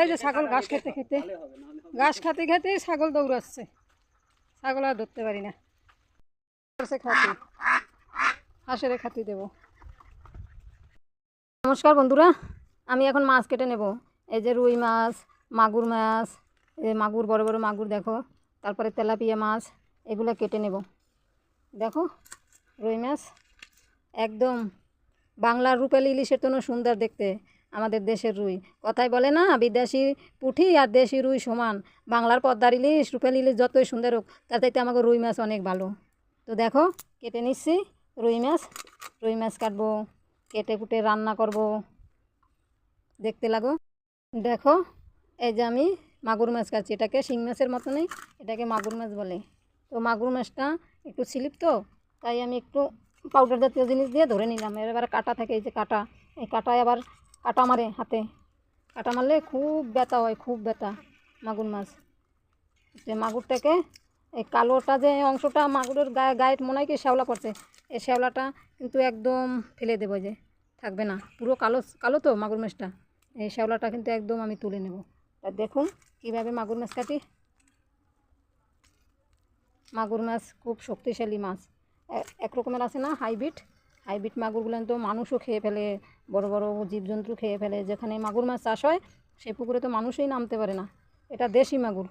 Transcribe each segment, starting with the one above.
এই যে ছাগল ঘাস খেতে খেতে। ঘাস খাতে খেতে ছাগল দৌড়াচ্ছে। ছাগল আর ধরতে পারি না। হাঁসের খাতি। দেব। নমস্কার বন্ধুরা, আমি এখন মাছ কেটে নেব। এই যে রুই মাছ, মাগুর মাছ মাগুর, বড় বড় মাগুর দেখো। তারপরে তেলাপিয়া মাছ, এগুলো কেটে নেব। দেখো, রুই মাছ। একদম বাংলার রূপালি ইলিশের তো সুন্দর দেখতে। আমাদের দেশের রুই। কথাই বলে না, বিদেশি পুঁঠি আর দেশি রুই সমান। বাংলার পদ্মার ইলিশ রূপালি ইলিশ যতই সুন্দর হোক, তার চাইতে আমাকে রুই মাছ অনেক ভালো। তো দেখো, কেটে নিচ্ছি রুই মাছ রুই মাছ কাটবো, কেটে কুটে রান্না করব। দেখতে লাগো। দেখো, এই যে আমি মাগুর মাছ কাটছি। এটাকে শিং মাছের মতনই এটাকে মাগুর মাছ বলে। তো মাগুর মাছটা একটু স্লিপ তো, তাই আমি একটু পাউডার জাতীয় জিনিস দিয়ে ধরে নিলাম। এবার কাটা থাকে, এই যে কাটা। এই কাটায় আবার কাটা মারে হাতে। কাটা মারলে খুব ব্যথা হয়, খুব ব্যথা, মাগুর মাছ। যে মাগুরটাকে এই কালোটা যে অংশটা মাগুরের গায়ে গায়ে মনে হয় কি শ্যাওলা পড়ছে, এই শ্যাওলাটা কিন্তু একদম ফেলে দেবো যে, থাকবে না। পুরো কালো কালো তো মাগুর মাছটা। এই শ্যাওলাটা কিন্তু একদম আমি তুলে নেব। তা দেখুন কীভাবে মাগুর মাছ কাটি। মাগুর মাছ খুব শক্তিশালী মাছ। এক রকমের আছে না হাইব্রিড? হাইব্রিড মাগুরগুলো তো মানুষও খেয়ে ফেলে, বড় বড় জীবজন্তু খেয়ে ফেলে, যেখানে মাগুর মাছ চাষ হয় সেই পুকুরে তো মানুষই নামতে পারে না। এটা দেশি মাগুর,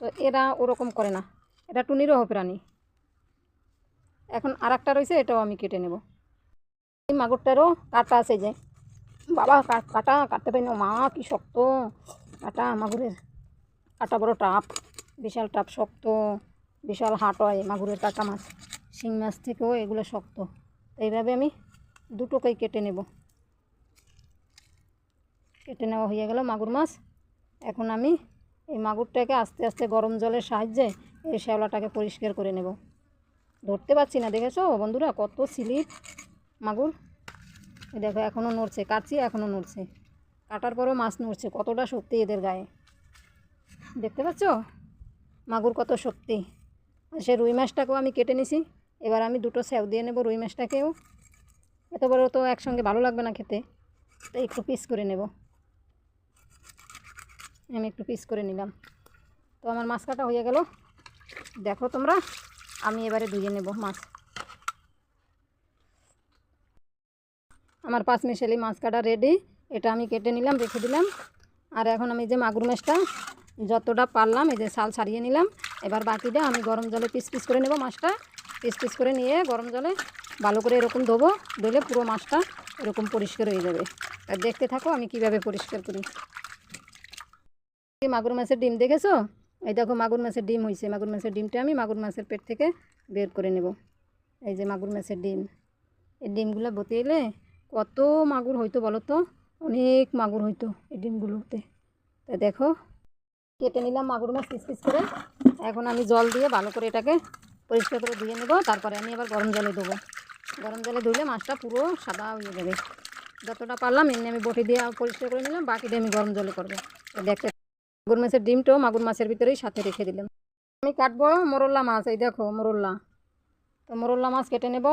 তো এরা ওরকম করে না। এটা একটু নিরহ প্রাণী। এখন আর একটা রয়েছে, এটাও আমি কেটে নেব। এই মাগুরটারও কাটা আছে যে। বাবা কাটা, কাটতে পারি না। মা, কি শক্ত। কাটা মাগুরের। কাটা বড় টাপ, বিশাল টাপ শক্ত। বিশাল হাট হয় মাগুরের কাটা মাছ। শিং মাছ থেকেও এগুলো শক্ত। এইভাবে আমি দুটোকেই কেটে নেব। কেটে নেওয়া হয়ে গেল মাগুর মাছ। এখন আমি এই মাগুরটাকে আস্তে আস্তে গরম জলের সাহায্যে এই শ্যাওলাটাকে পরিষ্কার করে নেব। ধরতে পারছি না, দেখেছ বন্ধুরা? কত স্লিপ মাগুর। দেখো, এখনও নড়ছে, কাটছি, এখনও নড়ছে। কাটার পরেও মাছ নড়ছে, কতটা শক্তি এদের গায়ে। দেখতে পাচ্ছ? মাগুর কত শক্তি। সে রুই মাছটাকেও আমি কেটে নিছি। এবার আমি দুটো স্যাও দিয়ে নেব রুই মাছটাকেও। এত বড় তো একসঙ্গে ভালো লাগবে না খেতে। তো একটু পিস করে নেব। আমি একটু পিস করে নিলাম। তো আমার মাছ কাটা হয়ে গেল। দেখো তোমরা, আমি এবারে ধুয়ে নেব মাছ। আমার পাঁচ মিশালি মাছ কাটা রেডি এটা আমি কেটে নিলাম, রেখে দিলাম। আর এখন আমি যে মাগুর মাছটা যতটা পারলাম, এই যে শাল ছাড়িয়ে নিলাম। এবার বাকিটা আমি গরম জলে পিস পিস করে নেব মাছটা। পিস পিস করে নিয়ে গরম জলে ভালো করে এরকম দেবো দিলে পুরো মাছটা এরকম পরিষ্কার হয়ে যাবে। আর দেখতে থাকো আমি কীভাবে পরিষ্কার করি। মাগুর মাছের ডিম দেখেছ? এই দেখো মাগুর মাছের ডিম হয়েছে মাগুর মাছের ডিমটা আমি মাগুর মাছের পেট থেকে বের করে নেব। এই যে মাগুর মাছের ডিম। এই ডিমগুলো বতে এলে কত মাগুর হইতো বলো তো? অনেক মাগুর হইতো এই ডিমগুলোতে। তা দেখো, কেটে নিলাম মাগুর মাছ পিস পিস করে। এখন আমি জল দিয়ে ভালো করে এটাকে পরিষ্কার করে ধুয়ে নেব, তারপরে আমি আবার গরম জলে দেবো গরম জলে ধুলে মাছটা পুরো সাদা হয়ে যাবে। যতটা পারলাম এমনি আমি বটি দিয়ে পরিষ্কার করে নিলাম বাকিটা আমি গরম জলে করব। দেখতে মাগুর মাছের ডিমটাও মাগুর মাছের ভিতরেই সাথে রেখে দিলাম। আমি কাটবো মোরল্লা মাছ, এই দেখো মোরল্লা। তো মোরল্লা মাছ কেটে নেব।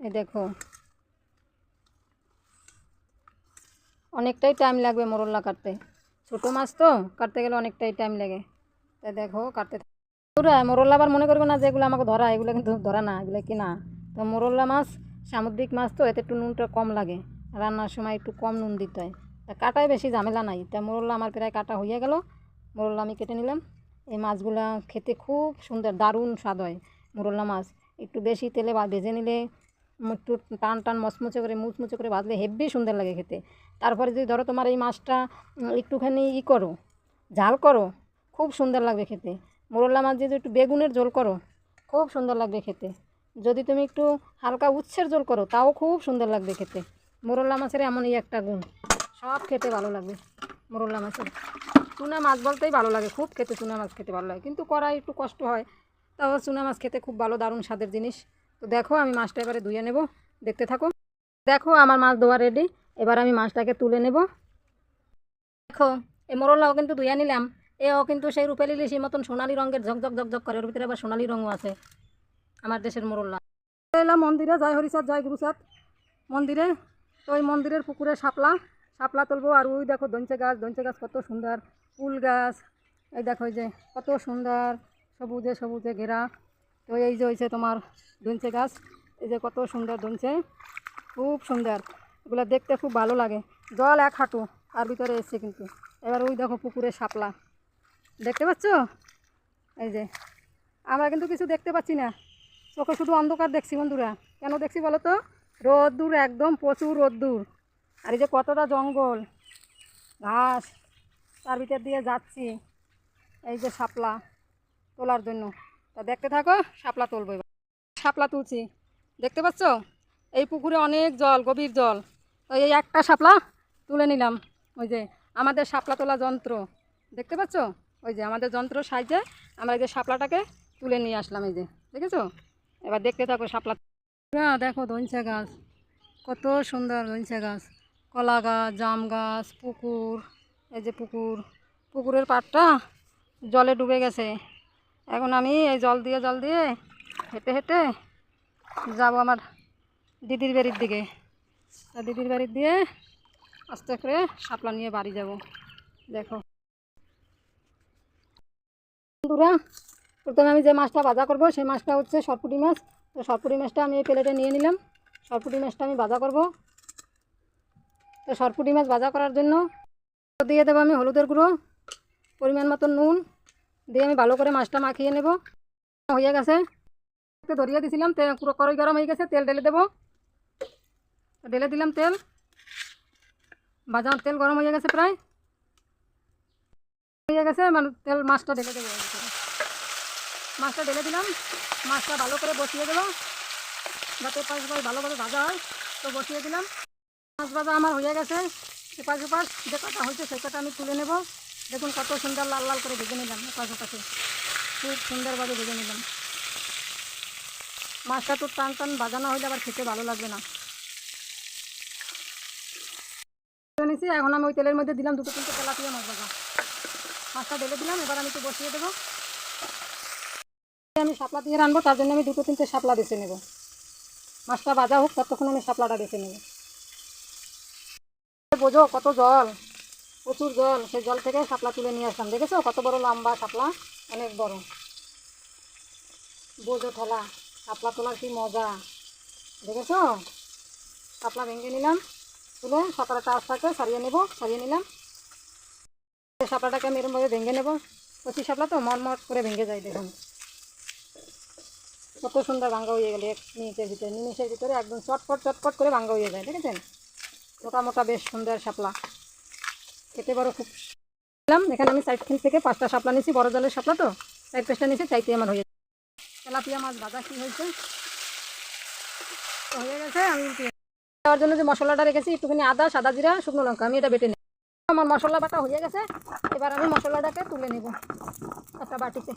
এই দেখো। অনেকটাই টাইম লাগবে মোরল্লা কাটতে। ছোটো মাছ তো, কাটতে গেলে অনেকটাই টাইম লাগে। তাই দেখো, কাটতে পুরা মোরল্লা আবার মনে করবে না যে এগুলো আমাকে ধরা, এগুলো কিন্তু ধরা না, এগুলো কিনা তো মোরল্লা মাছ, সামুদ্রিক মাছ তো এতে একটু নুনটা কম লাগে, রান্নার সময় একটু কম নুন দিতে হয়। তা কাটায় বেশি ঝামেলা নাই। তা মোরল্লা আমার প্রায় কাটা হয়ে গেল মোরল্লা আমি কেটে নিলাম। এই মাছগুলো খেতে খুব সুন্দর, দারুণ স্বাদ হয় মোরল্লা মাছ। একটু বেশি তেলে ভেজে নিলে একটু টান টান মচমচে করে, মুচমুচে করে ভাজলে হেব্বি সুন্দর লাগে খেতে। তারপরে যদি ধরো তোমার এই মাছটা একটুখানি ই করো, ঝাল করো, খুব সুন্দর লাগবে খেতে। মোরল্লা মাছ যদি একটু বেগুনের ঝোল করো, খুব সুন্দর লাগবে খেতে। যদি তুমি একটু হালকা উচ্ছের ঝোল করো, তাও খুব সুন্দর লাগবে খেতে। মোরল্লা মাছের এমনই একটা গুণ, সব খেতে ভালো লাগবে মোরল্লা মাছের। চুনা মাছ বলতেই ভালো লাগে, খুব খেতে চুনা মাছ খেতে ভালো লাগে। কিন্তু করা একটু কষ্ট হয়, তাও চুনা মাছ খেতে খুব ভালো, দারুণ স্বাদের জিনিস। তো দেখো, আমি মাছটা এবারে ধুয়ে নেব, দেখতে থাকো। দেখো, আমার মাছ ধোয়া রেডি এবার আমি মাছটাকে তুলে নেব। দেখো, এই মোরলাও কিন্তু ধুয়ে নিলাম। এও কিন্তু সেই রূপেলি লিসির মতন সোনালি রঙের ঝকঝক ঝকঝক করে, ওর ভিতরে আবার সোনালি রঙও আছে। আমার দেশের মোরল্লা। এলাম মন্দিরে, জয় হরিচাঁদ জয় গুরুচাঁদ মন্দিরে তো ওই মন্দিরের পুকুরে শাপলা শাপলা তুলবো। আর ওই দেখো দঞ্চে গাছ দঞ্চে গাছ কত সুন্দর। ফুল গাছ, এই দেখো যে কত সুন্দর সবুজে সবুজে ঘেরা। তো এই যে হয়েছে তোমার দঞ্চে গাছ, এই যে কত সুন্দর দঞ্চে খুব সুন্দর। এগুলো দেখতে খুব ভালো লাগে। জল এক হাঁটু, আর ভিতরে এসছে কিন্তু। এবার ওই দেখো পুকুরে শাপলা। দেখতে পাচ্ছ? এই যে। আমরা কিন্তু কিছু দেখতে পাচ্ছি না। চোখে শুধু অন্ধকার দেখছি বন্ধুরা। কেন দেখছি বলো তো? রোদ্দুর একদম, প্রচুর রোদ্দুর। আর এই যে কতটা জঙ্গল। ঘাস, তার ভিতর দিয়ে যাচ্ছি। এই যে শাপলা তোলার জন্য। তা দেখতে থাকো, শাপলা তুলবো শাপলা তুলছি। দেখতে পাচ্ছ? এই পুকুরে অনেক জল, গভীর জল। তো এই একটা শাপলা তুলে নিলাম। ওই যে আমাদের শাপলা তোলা যন্ত্র। দেখতে পাচ্ছ? ওই যে আমাদের যন্ত্র সাহায্যে আমরা এই যে শাপলাটাকে তুলে নিয়ে আসলাম এই যে, দেখেছ? এবার দেখতে থাকো শাপলা। দেখো ধনসা গাছ, কত সুন্দর ধনসা গাছ। কলা গাছ, জাম গাছ, পুকুর, এই যে পুকুর। পুকুরের পাড়টা জলে ডুবে গেছে। এখন আমি এই জল দিয়ে জল দিয়ে হেঁটে হেঁটে যাব আমার দিদির বাড়ির দিকে। তা দিদির বাড়ির দিয়ে আস্তে করে শাপলা নিয়ে বাড়ি যাব। দেখো। বন্ধুরা, প্রথমে আমি যে মাছটা ভাজা করব, সেই মাছটা হচ্ছে সরপুটি মাছ। তো সরপুটি মাছটা আমি এই প্লেটে নিয়ে নিলাম। সরপুটি মাছটা আমি ভাজা করব। তো সরপুটি মাছ ভাজা করার জন্য দিয়ে দেবো আমি হলুদের গুঁড়ো, পরিমাণ মতো নুন। দিয়ে আমি ভালো করে মাছটা মাখিয়ে নেব। হয়ে গেছে। ধরিয়ে দিয়েছিলাম তেল পুরো কড়াই গরম হয়ে গেছে, তেল ঢেলে দেবো। ঢেলে দিলাম তেল। ভাজার তেল গরম হয়ে গেছে প্রায়। হয়ে গেছে মানে তেল মাছটা ঢেলে দেবো। মাছটা ঢেলে দিলাম। মাছটা ভালো করে বসিয়ে দেবো যাতে পাশ পাশ ভালোভাবে ভাজা হয়, তো বসিয়ে দিলাম। মাছ ভাজা আমার হয়ে গেছে। এপাশ ওপাশ যে কটা হয়েছে, সেই কটা আমি তুলে নেব। দেখুন কত সুন্দর লাল লাল করে ভেজে নিলাম এপাশ ওপাশে। খুব সুন্দরভাবে ভেজে নিলাম। মাছটা তো টান টান বাজানো হলে আবার খেতে ভালো লাগবে না। নিয়েছি এখন আমি ওই তেলের মধ্যে দিলাম দুটো তিনটে তেলাপিয়া মাছ ভাজা। মাছটা ঢেলে দিলাম, এবার আমি একটু বসিয়ে দেবো। আমি শাপলা দিয়ে রানবো, তার জন্য আমি দুটো তিনটে শাপলা বেছে নেব। মাছটা ভাজা হোক, ততক্ষণ আমি শাপলাটা বেছে নেব। বোঝো, কত জল, প্রচুর জল। সেই জল থেকে শাপলা তুলে নিয়ে আসলাম, দেখেছ? কত বড় লম্বা শাপলা, অনেক বড়। বোঝো ঠেলা, শাপলা তোলার কি মজা। দেখেছ? শাপলা ভেঙে নিলাম, তুলে শাপলাটা আস্তে সারিয়ে নেব, সারিয়ে নিলাম। শাপলাটাকে আমি এরমভাবে ভেঙে নেব। কচি শাপলা তো মট করে ভেঙে যায়, দেখুন। কত সুন্দর ভাঙ্গা হয়ে গেলে এক মিনিটের ভিতরে নিমিষের ভিতরে একদম চটপট চটপট করে ভাঙ্গা হয়ে যায়, দেখেছেন? মোটা মোটা বেশ সুন্দর শাপলা। খেতে বড় খুব দিলাম এখানে আমি সাইডখান থেকে পাঁচটা শাপলা নিয়েছি, বড় জলের শাপলা তো। সাইড পেস্টটা নিয়েছি চাইতে আমার হয়ে তেলাপিয়া মাছ ভাজা কী হয়েছে? হয়ে গেছে, আমি দেওয়ার জন্য যে মশলাটা রেখেছি, একটুখানি আদা, সাদা জিরা, শুকনো লঙ্কা, আমি এটা বেটে নিই আমার মশলা বাটা হয়ে গেছে, এবার আমি মশলাটাকে তুলে নেব একটা বাটিতে।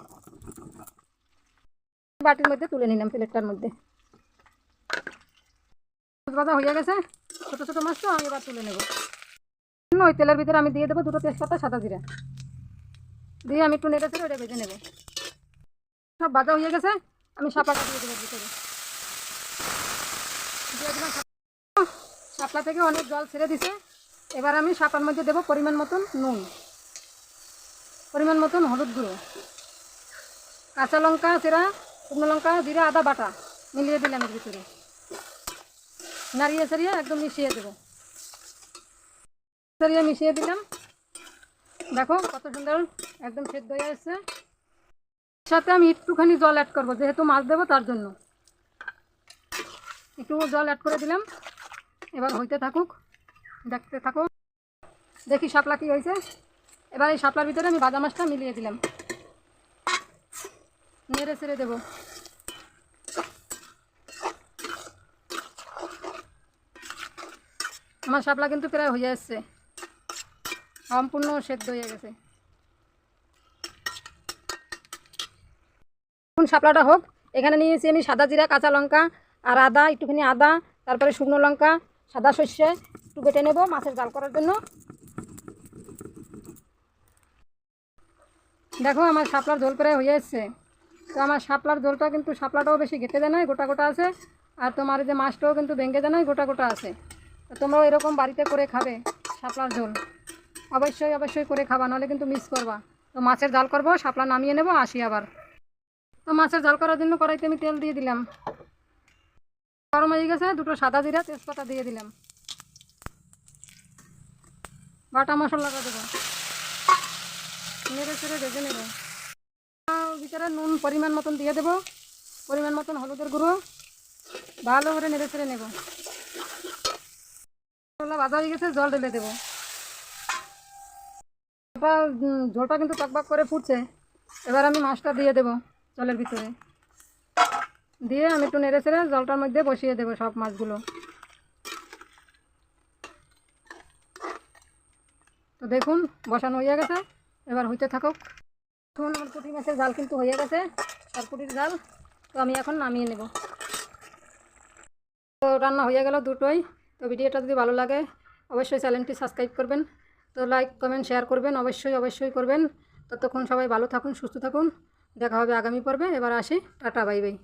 বাটির মধ্যে তুলে নিলাম প্লেটটার মধ্যে। ভাজা হয়ে গেছে, ছোটো ছোটো মাছ তো আমি এবার তুলে নেব। ওই তেলের ভিতরে আমি দিয়ে দেবো দুটো তেজপাতা, সাদা জিরা। দিয়ে আমি একটু নেড়ে ছেড়ে ওটা ভেজে নেব। সব ভাজা হয়ে গেছে, আমি শাপলাটা দিয়ে দেবো ভিতরে। শাপলা থেকে অনেক জল ছেড়ে দিছে। এবার আমি শাপার মধ্যে দেবো পরিমাণ মতন নুন। পরিমাণ মতন হলুদ গুঁড়ো। কাঁচা লঙ্কা চেরা শুকনো লঙ্কা, জিরা, আদা, বাটা মিলিয়ে দিলাম এর ভিতরে। নাড়িয়ে সারিয়ে একদম মিশিয়ে দেবো। সারিয়ে মিশিয়ে দিলাম। দেখো কত সুন্দর একদম সেদ্ধ হয়ে এসছে সাথে আমি একটুখানি জল অ্যাড করব, যেহেতু মাছ দেবো তার জন্য। একটু জল অ্যাড করে দিলাম। এবার হইতে থাকুক, দেখতে থাকুক। দেখি শাপলা কি হয়েছে। এবার এই শাপলার ভিতরে আমি ভাজা মাছটা মিলিয়ে দিলাম। নেড়ে ছেড়ে দেবো। আমার শাপলা কিন্তু প্রায় হয়ে এসছে সম্পূর্ণ সেদ্ধ হয়ে গেছে। এখন শাপলাটা হোক, এখানে নিয়েছি আমি সাদা জিরা, কাঁচা লঙ্কা আর আদা, একটুখানি আদা, তারপরে শুকনো লঙ্কা, সাদা সর্ষে, একটু বেটে নেব মাছের জাল করার জন্য। দেখো আমার শাপলার ঝোল প্রায় হয়ে এসছে তো আমার শাপলার ঝোলটা কিন্তু শাপলাটাও বেশি ঘেটে দেয় নয় গোটা গোটা আছে। আর তোমার যে মাছটাও কিন্তু ভেঙে দেয় নয় গোটা গোটা আছে। তো তোমরাও এরকম বাড়িতে করে খাবে শাপলার ঝোল। অবশ্যই অবশ্যই করে খাবা, নাহলে কিন্তু মিস করবা। তো মাছের জাল করব, শাপলা নামিয়ে নেব, আসি আবার। তো মাছের জাল করার জন্য কড়াইতে আমি তেল দিয়ে দিলাম। গরম হয়ে গেছে, দুটো সাদা জিরা তেজপাতা দিয়ে দিলাম। বাটা মশলাটা দেবো। নেড়ে চেড়ে ভেজে নেব। ভিতরে নুন পরিমাণ মতন দিয়ে দেবো। পরিমাণ মতন হলুদের গুঁড়ো। ভালো করে নেড়ে চেড়ে নেব। ভাজা হয়ে গেছে, জল ঢেলে দেবো। ঝোলটা কিন্তু টকবক করে ফুটছে। এবার আমি মাছটা দিয়ে দেবো জলের ভিতরে। দিয়ে আমি একটু নেড়ে চেড়ে জলটার মধ্যে বসিয়ে দেবো সব মাছগুলো। তো দেখুন, বসানো হয়ে গেছে। এবার হইতে থাকুক। এখন আমার পুঁটি মাছের জাল কিন্তু হয়ে গেছে, আর পুঁটির জাল তো আমি এখন নামিয়ে নেব। তো রান্না হয়ে গেল দুটোই, তো ভিডিওটা যদি ভালো লাগে অবশ্যই চ্যানেলটি সাবস্ক্রাইব করবেন, তো লাইক, কমেন্ট, শেয়ার করবেন, অবশ্যই অবশ্যই করবেন। ততক্ষণ সবাই ভালো থাকুন, সুস্থ থাকুন। দেখা হবে আগামী পর্বে, এবার আসি, টাটা, বাই বাই।